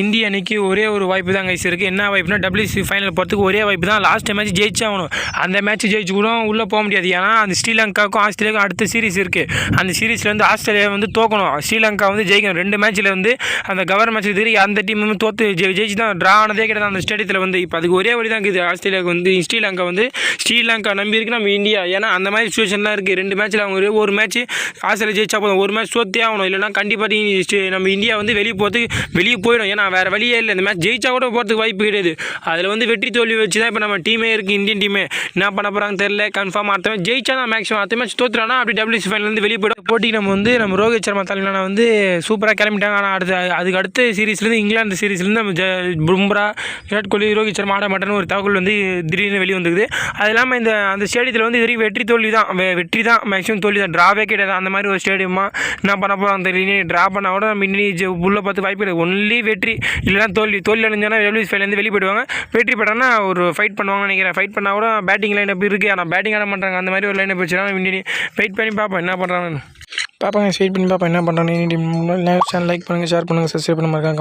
இந்திய அணிக்கு ஒரே ஒரு வாய்ப்பு தான் கைஸ் இருக்குது என்ன வாய்ப்புனா டபிள்யூசி ஃபைனல் போகிறதுக்கு ஒரே வாய்ப்பு தான். லாஸ்ட் மேட்ச் ஜெயிச்சே ஆகணும் அந்த மேட்ச் ஜெயிச்சு கூட உள்ளே போக முடியாது. ஏன்னா அந்த ஸ்ரீலங்காவுக்கும் ஆஸ்திரேலியாவுக்கும் அடுத்த சீரிஸ் இருக்குது அந்த சீரிஸில் வந்து ஆஸ்திரேலியா வந்து தோக்கணும். ஸ்ரீலங்கா வந்து ஜெயிக்கணும். ரெண்டு மேட்ச்சில் வந்து அந்த கவர் மேட்ச் தெரியும் அந்த டீம் வந்து தோற்று ஜெயிச்சு தான் ட்ரா ஆனதே கிடையாது. அந்த ஸ்டேடியத்தில் வந்து இப்போ அதுக்கு ஒரே வழி தான் இருக்குது. ஆஸ்திரேலியாவுக்கு வந்து ஸ்ரீலங்கா வந்து ஸ்ரீலங்கா நம்பி இருக்கு நம்ம இந்தியா. ஏன்னா அந்த மாதிரி சுச்சுவேஷன்லாம் இருக்குது ரெண்டு மேட்ச்சில் அவங்க ஒரே ஒரு மேட்ச் ஆஸ்திரேலியா ஜெயிச்சா போதும். ஒரு மேட்ச் தோத்தே ஆகணும். இல்லைனா கண்டிப்பாக நீ நம்ம இந்தியா வந்து வெளியே போகிறதுக்கு வெளியே போயிடும். ஏன்னா வேறு வழியே இல்லை. இந்த மேட்ச் ஜெயிச்சா கூட போகிறதுக்கு வாய்ப்பு கிடையாது. அதில் வந்து வெற்றி தோல்வி வச்சு தான் இப்போ நம்ம டீமே இருக்குது இந்தியன் டீமே என்ன பண்ண போகிறாங்க தெரில கன்ஃபார்ம் அடுத்த மேட்ச் ஜெயிச்சா தான் மேக்ஸிமம் அடுத்த மேட்ச் தோத்துறானா அப்படி டபிள்யூசி ஃபைனல் வெளியே போய்டும். போட்டிக்கு நம்ம வந்து நம்ம ரோஹித் சர்மா தலைமையிலான வந்து சூப்பராக கிளம்பிட்டாங்க. ஆனால் அடுத்த அதுக்கு அடுத்த சீரீஸ்லேருந்து இங்கிலாந்து சீரீஸ்லேருந்து நம்ம ஜ- பும்ரா விராட் கோலி ரோஹித் சர்மா ஆட மாட்டேன்னு ஒரு தகவல் வந்து திடீர்னு வெளியே வந்துருக்குது. அது இல்லாமல் இந்த அந்த ஸ்டேடியத்தில் வந்து இதுவரைக்கும் வெற்றி தோல்வி தான் வெற்றி தான் மேக்ஸிமம் தோல்வி தான் ட்ராவே கிடையாது. அந்த மாதிரி ஒரு ஸ்டேடியமாக என்ன பண்ண போகிறோம் தெரியல ட்ரா பண்ணால் கூட நம்ம இன்னி உள்ளே பார்த்து வாய்ப்பு கிடையாது. ஒன்லி வெற்றி. இல்லைனா தோல்வி தோல்வி அடைஞ்சானா டபிள்யூஸ் ஃபைவ்லேருந்து வெளியே போயிடுவாங்க. வெற்றி பெற்றோன்னா ஒரு ஃபைட் பண்ணுவாங்கன்னு நினைக்கிறேன். ஃபைட் பண்ணால் கூட பேட்டிங் லைன் அப் இருக்குது ஆனால் பேட்டிங் ஆட மாட்டாங்க. அந்த மாதிரி ஒரு லைன் போச்சுன்னா வச்சுருக்காங்க வெயிட் பண்ணி பார்ப்போம். என்ன பண்ணுறாங்கன்னு பார்ப்பாங்க வெயிட் பண்ணி பார்ப்பேன் என்ன பண்ணுறாங்க சேனல் லைக் பண்ணுங்கள் ஷேர் பண்ணுங்கள் சப்ஸ்கிரைப் பண்ண மறக்காம